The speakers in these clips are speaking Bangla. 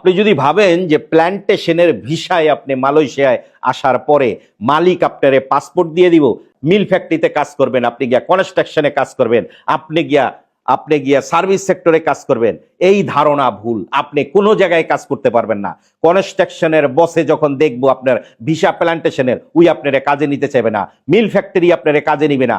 আপনি যদি ভাবেন যে প্ল্যান্টেশনের ভিসায় আপনি মালয়েশিয়ায় আসার পরে মালিক আপনারে পাসপোর্ট দিয়ে দিব, মিল ফ্যাক্টরিতে কাজ করবেন, আপনি গিয়া কনস্ট্রাকশনে কাজ করবেন, আপনি গিয়া আপনি গিয়া সার্ভিস সেক্টরে কাজ করবেন, এই ধারণা ভুল। আপনি কোনো জায়গায় কাজ করতে পারবেন না। কনস্ট্রাকশনের বসে যখন দেখব আপনার ভিসা প্ল্যান্টেশনের উই আপনারা কাজে নিতে চাইবে না। মিল ফ্যাক্টরি আপনারা কাজে নিবে না।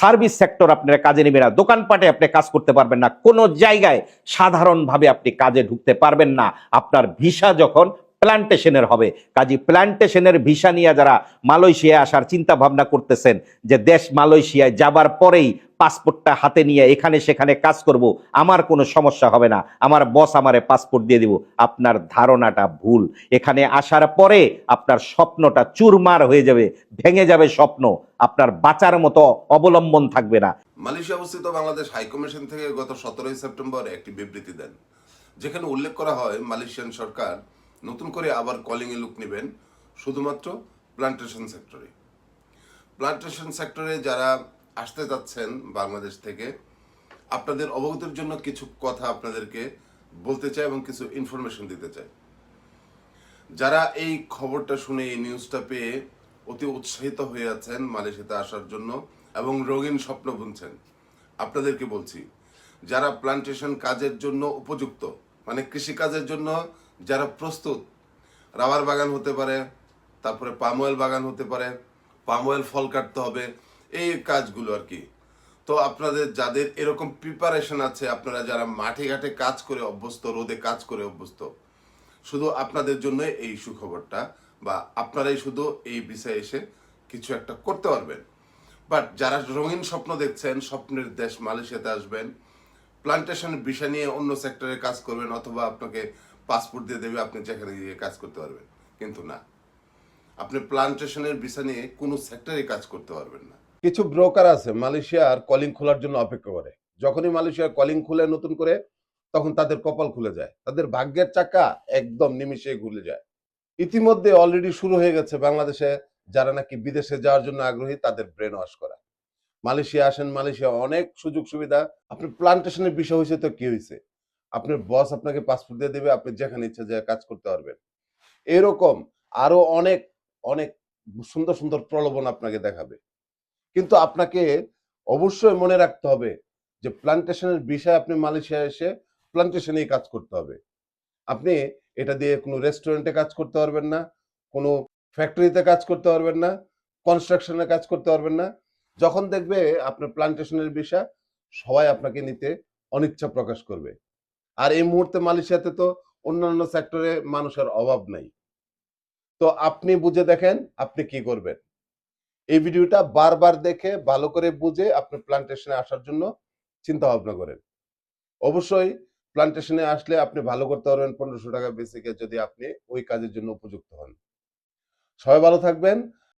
সার্ভিস সেক্টর আপনারা কাজে নেবে না, দোকানপাটে আপনি কাজ করতে পারবেন না, কোনো জায়গায় সাধারণভাবে আপনি কাজে ঢুকতে পারবেন না। আপনার ভিসা যখন প্ল্যান্টেশনের হবে, কাজী প্ল্যান্টেশনের ভিসা নিয়ে যারা মালয়েশিয়ায় আসার চিন্তা ভাবনা করতেছেন, যে দেশ মালয়েশিয়ায় যাবার পরেই পাসপোর্টটা হাতে নিয়ে এখানে সেখানে কাজ করব, আমার কোনো সমস্যা হবে না। আমার বস আমারে পাসপোর্ট দিয়ে দিব। আপনার ধারণাটা ভুল। এখানে আসার পরে আপনার স্বপ্নটা চুরমার হয়ে যাবে, ভেঙে যাবে স্বপ্ন। আপনার বাঁচার মতো অবলম্বন থাকবে না। মালয়েশিয়া অবস্থিত বাংলাদেশ হাইকমিশন থেকে গত সতেরোই সেপ্টেম্বর একটি বিবৃতি দেন, যেখানে উল্লেখ করা হয় মালয়েশিয়ান সরকার নতুন করে আবার কলিং এ লুক নেবেন শুধুমাত্র প্লান্টেশন সেক্টরে প্লান্টেশন সেক্টরে যারা আসতে যাচ্ছেন বাংলাদেশ থেকে, আপনাদের অবগতির জন্য কিছু কথা আপনাদেরকে বলতে চাই এবং কিছু ইনফরমেশন দিতে চাই। যারা এই খবরটা শুনে, এই নিউজটা পেয়ে অতি উৎসাহিত হয়ে আছেন মালয়েশিয়াতে আসার জন্য এবং রঙিন স্বপ্ন বুনছেন, আপনাদেরকে বলছি, যারা প্লান্টেশন কাজের জন্য উপযুক্ত মানে কৃষি কাজের জন্য যারা প্রস্তুত, রাবার বাগান হতে পারে, তারপরে পাম অয়েল বাগান হতে পারে পাম অয়েল ফল কাটতে হবে এই কাজগুলো আর কি। তো আপনাদের যাদের এরকম প্রিপারেশন আছে, আপনারা যারা মাঠে ঘাটে কাজ করে অভ্যস্ত, রোদে কাজ করে অভ্যস্ত, শুধু আপনাদের জন্য এই সুখবরটা বা আপনারাই শুধু এই বিষয়ে এসে কিছু একটা করতে পারবেন। বাট যারা রঙিন স্বপ্ন দেখছেন, স্বপ্নের দেশ মালয়েশিয়াতে আসবেন প্লান্টেশন বিষয় নিয়ে অন্য সেক্টরে কাজ করবেন, অথবা আপনাকে পাসপোর্ট দিয়ে দেবে, আপনি যেখানে গিয়ে কাজ করতে পারবেন। কিন্তু না। আপনি প্লান্টেশনের বিষয় নিয়ে কোনো সেক্টরে কাজ করতে পারবেন না। কিছু ব্রোকার আছে মালয়েশিয়ার কলিং খোলার জন্য অপেক্ষা করে। যখনই মালয়েশিয়ার কলিং খুলে নতুন করে, তখন তাদের কপাল খুলে যায়। তাদের ভাগ্যের চাকা একদম নিমিশে ঘুরে যায়। ইতিমধ্যে অলরেডি শুরু হয়ে গেছে বাংলাদেশে যারা নাকি বিদেশে যাওয়ার জন্য আগ্রহী, তাদের ব্রেন ওয়াশ করা। মালয়েশিয়া আসেন, মালয়েশিয়া অনেক সুযোগ সুবিধা। আপনি প্লান্টেশনের বিষয় হয়েছে তো কি হয়েছে? আপনার বস আপনাকে পাসপোর্ট দিয়ে দেবে, আপনি যেখানে ইচ্ছা যায় কাজ করতে পারবেন। এরকম আরও অনেক অনেক সুন্দর সুন্দর প্রলোভন আপনাকে দেখাবে। কিন্তু আপনাকে অবশ্যই মনে রাখতে হবে যে প্লান্টেশনের বিষয়ে আপনি মালয়েশিয়া এসে প্লান্টেশনেই কাজ করতে হবে। আপনি এটা দিয়ে কোনো রেস্টুরেন্টে কাজ করতে পারবেন না, কোনো ফ্যাক্টরিতে কাজ করতে পারবেন না কনস্ট্রাকশনে কাজ করতে পারবেন না। যখন দেখবে আপনার প্লান্টেশনের বিষয়, সবাই আপনাকে নিতে অনিচ্ছা প্রকাশ করবে। আর এই মুহূর্তে মালয়েশিয়াতে তো অন্যান্য সেক্টরে মানুষের অভাব নাই। তো আপনি বুঝে দেখেন আপনি কি করবেন। এই ভিডিওটা বারবার দেখে, ভালো করে বুঝে আপনি প্লান্টেশনে আসার জন্য চিন্তা ভাবনা করেন। অবশ্যই প্লান্টেশনে আসলে আপনি ভালো করতে পারবেন পনেরোশো টাকা বেসিকে যদি আপনি ওই কাজের জন্য উপযুক্ত হন। সবাই ভালো থাকবেন।